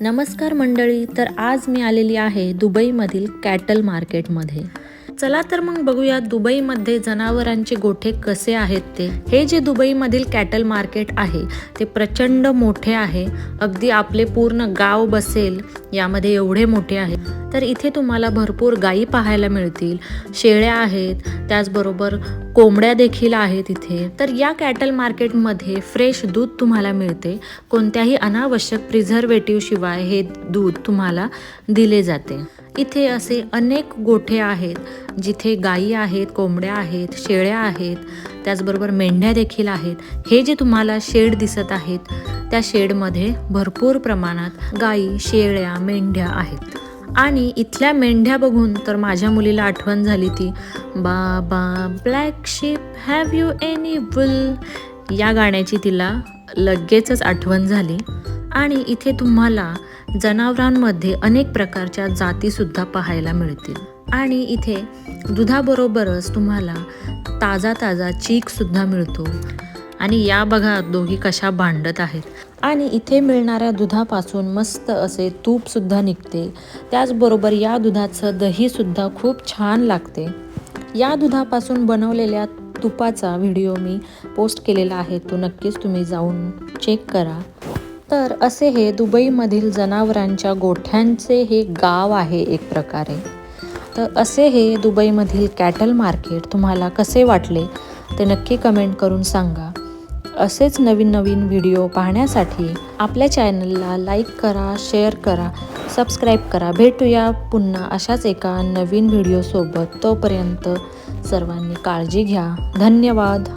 नमस्कार मंडळी तर आज मी आलेली आहे दुबईमधील कॅटल मार्केटमध्ये चला तर मग बघूया दुबईमध्ये जनावरांचे गोठे कसे आहेत ते. हे जे दुबईमधील कॅटल मार्केट आहे ते प्रचंड मोठे आहे. अगदी आपले पूर्ण गाव बसेल यामध्ये एवढे मोठे आहे. तर इथे तुम्हाला भरपूर गायी पाहायला मिळतील. शेळ्या आहेत त्याचबरोबर कोंबड्या देखील आहेत इथे. तर या कॅटल मार्केटमध्ये फ्रेश दूध तुम्हाला मिळते. कोणत्याही अनावश्यक प्रिझर्वेटिव्ह शिवाय हे दूध तुम्हाला दिले जाते. इथे असे अनेक गोठे आहेत जिथे गायी आहेत कोंबड्या आहेत शेळ्या आहेत त्याचबरोबर मेंढ्या देखील आहेत. हे जे तुम्हाला शेड दिसत आहेत त्या शेडमध्ये भरपूर प्रमाणात गायी शेळ्या मेंढ्या आहेत. आणि इथल्या मेंढ्या बघून तर माझ्या मुलीला आठवण झाली ती. Baa baa black sheep have you any wool या गाण्याची तिला लगेचच आठवण झाली. आणि इथे तुम्हाला जनावरांमध्ये अनेक प्रकारच्या जातीसुद्धा पाहायला मिळतील. आणि इथे दुधाबरोबरच तुम्हाला ताजा ताजा चीकसुद्धा मिळतो. आणि या बघा दोघी कशा भांडत आहेत. आणि इथे मिळणाऱ्या दुधापासून मस्त असे तूपसुद्धा निघते. त्याचबरोबर या दुधाचं दहीसुद्धा खूप छान लागते. या दुधापासून बनवलेल्या तुपाचा व्हिडिओ मी पोस्ट केलेला आहे तो नक्कीच तुम्ही जाऊन चेक करा. तर असे हे दुबईमधील जनावरांच्या गोठ्यांचे हे गाव आहे एक प्रकारे. तर असे हे दुबईमधील कॅटल मार्केट तुम्हाला कसे वाटले ते नक्की कमेंट करून सांगा. असेच नवीन नवीन व्हिडिओ पाहण्यासाठी आपल्या चॅनलला लाईक करा शेअर करा सबस्क्राईब करा. भेटूया पुन्हा अशाच एका नवीन व्हिडिओसोबत. तोपर्यंत सर्वांनी काळजी घ्या. धन्यवाद.